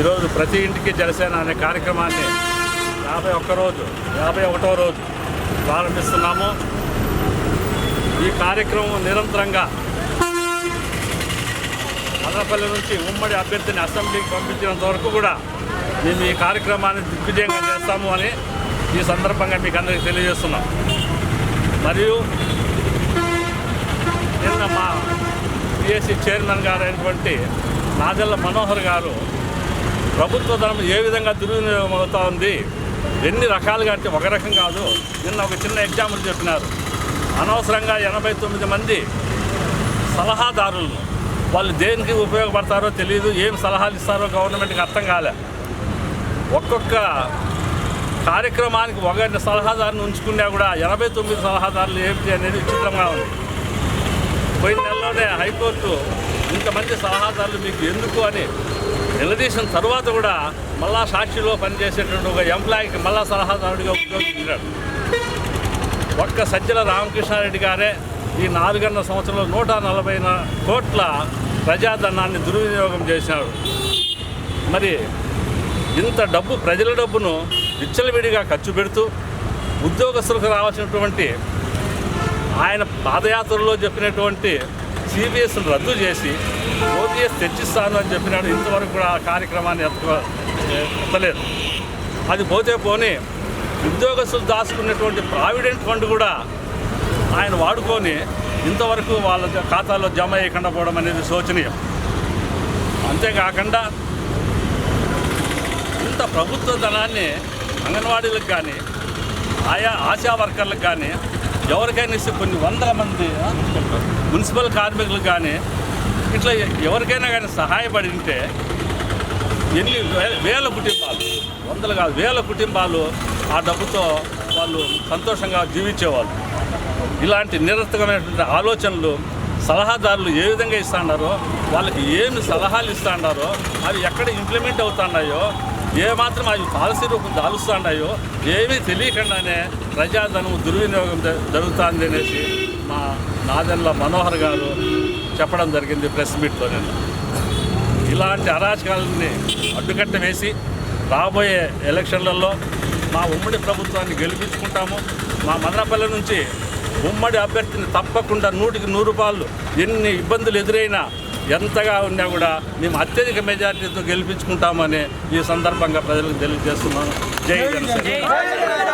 ఈరోజు ప్రతి ఇంటికి జలసేన అనే కార్యక్రమాన్ని యాభై ఒక్క రోజు యాభై ఒకటో రోజు ప్రారంభిస్తున్నాము. ఈ కార్యక్రమం నిరంతరంగా మదనపల్లి నుంచి ఉమ్మడి అభ్యర్థిని అసెంబ్లీకి పంపించినంత వరకు కూడా మేము ఈ కార్యక్రమాన్ని దిగ్విజయంగా చేస్తాము అని ఈ సందర్భంగా మీకు అందరికీ తెలియజేస్తున్నాం. మరియు నిన్న మా పిఎస్సి చైర్మన్ గారు అయినటువంటి నాదెల్ల మనోహర్ గారు ప్రభుత్వ ధనం ఏ విధంగా దుర్వినియోగం అవుతా ఉంది ఎన్ని రకాలుగా అంటే ఒక రకం కాదు. నిన్న ఒక చిన్న ఎగ్జాంపుల్ చెప్పినారు. అనవసరంగా ఎనభై తొమ్మిది మంది సలహాదారులను వాళ్ళు దేనికి ఉపయోగపడతారో తెలియదు ఏం సలహాలు ఇస్తారో గవర్నమెంట్కి అర్థం కాలే. ఒక్కొక్క కార్యక్రమానికి ఒక సలహాదారుని ఉంచుకున్నా కూడా ఎనభై తొమ్మిది సలహాదారులు ఏమిటి అనేది విచిత్రంగా ఉంది. పోయిన నెలలోనే హైకోర్టు ఇంతమంది సలహాదారులు మీకు ఎందుకు అని నిలదీసిన తర్వాత కూడా మళ్ళా సాక్షిలో పనిచేసేటువంటి ఒక ఎంప్లాయీకి మళ్ళా సలహాదారుడిగా ఉపయోగించాడు. ఒక్క సజ్జల రామకృష్ణారెడ్డి గారే ఈ నాలుగన్నర సంవత్సరంలో నూట నలభై కోట్ల ప్రజాధనాన్ని దుర్వినియోగం చేశాడు. మరి ఇంత డబ్బు ప్రజల డబ్బును విచ్చలవిడిగా ఖర్చు పెడుతూ ఉద్యోగస్తులకు రావాల్సినటువంటి ఆయన పాదయాత్రలో చెప్పినటువంటి సిబిఎస్ను రద్దు చేసి ఓబీఎస్ తెచ్చిస్తాను అని చెప్పినాడు. ఇంతవరకు కూడా ఆ కార్యక్రమాన్ని ఎత్తలేదు. అది పోతే పోనీ ఉద్యోగస్తులు దాచుకున్నటువంటి ప్రావిడెంట్ ఫండ్ కూడా ఆయన వాడుకొని ఇంతవరకు వాళ్ళ ఖాతాలో జమ చేయకుండా పోవడం అనేది శోచనీయం. అంతేకాకుండా ఇంత ప్రభుత్వ ధనాన్ని అంగన్వాడీలకు కానీ ఆయా ఆశా వర్కర్లకు కానీ ఎవరికైనా ఇస్తే కొన్ని వందల మంది మున్సిపల్ కార్మికులు కానీ ఇట్లా ఎవరికైనా కానీ సహాయపడి ఉంటే ఎన్ని వే- వేల కుటుంబాలు వందలు కాదు వేల కుటుంబాలు ఆ డబ్బుతో వాళ్ళు సంతోషంగా జీవించేవాళ్ళు. ఇలాంటి నిరర్థకమైనటువంటి ఆలోచనలు సలహాదారులు ఏ విధంగా ఇస్తున్నారో వాళ్ళకి ఏమి సలహాలు ఇస్తున్నారో అవి ఎక్కడ ఇంప్లిమెంట్ అవుతున్నాయో ఏ మాత్రం అవి పాలసీ రూపం దాలుస్తుండయో ఏమీ తెలియకుండానే ప్రజాధనం దుర్వినియోగం జరుగుతుంది అనేసి మా నాదెల్ల మనోహర్ గారు చెప్పడం జరిగింది ప్రెస్ మీట్లో నేను ఇలాంటి అరాచకాలని అడ్డుకట్ట వేసి రాబోయే ఎలక్షన్లలో మా ఉమ్మడి ప్రభుత్వాన్ని గెలిపించుకుంటాము. మా మదనపల్లి నుంచి ఉమ్మడి అభ్యర్థిని తప్పకుండా నూటికి నూరు రూపాయలు ఎన్ని ఇబ్బందులు ఎదురైనా ఎంతగా ఉన్నా కూడా మేము అత్యధిక మెజార్టీతో గెలిపించుకుంటామని ఈ సందర్భంగా ప్రజలకు తెలియజేస్తున్నాను. జై జనసేన.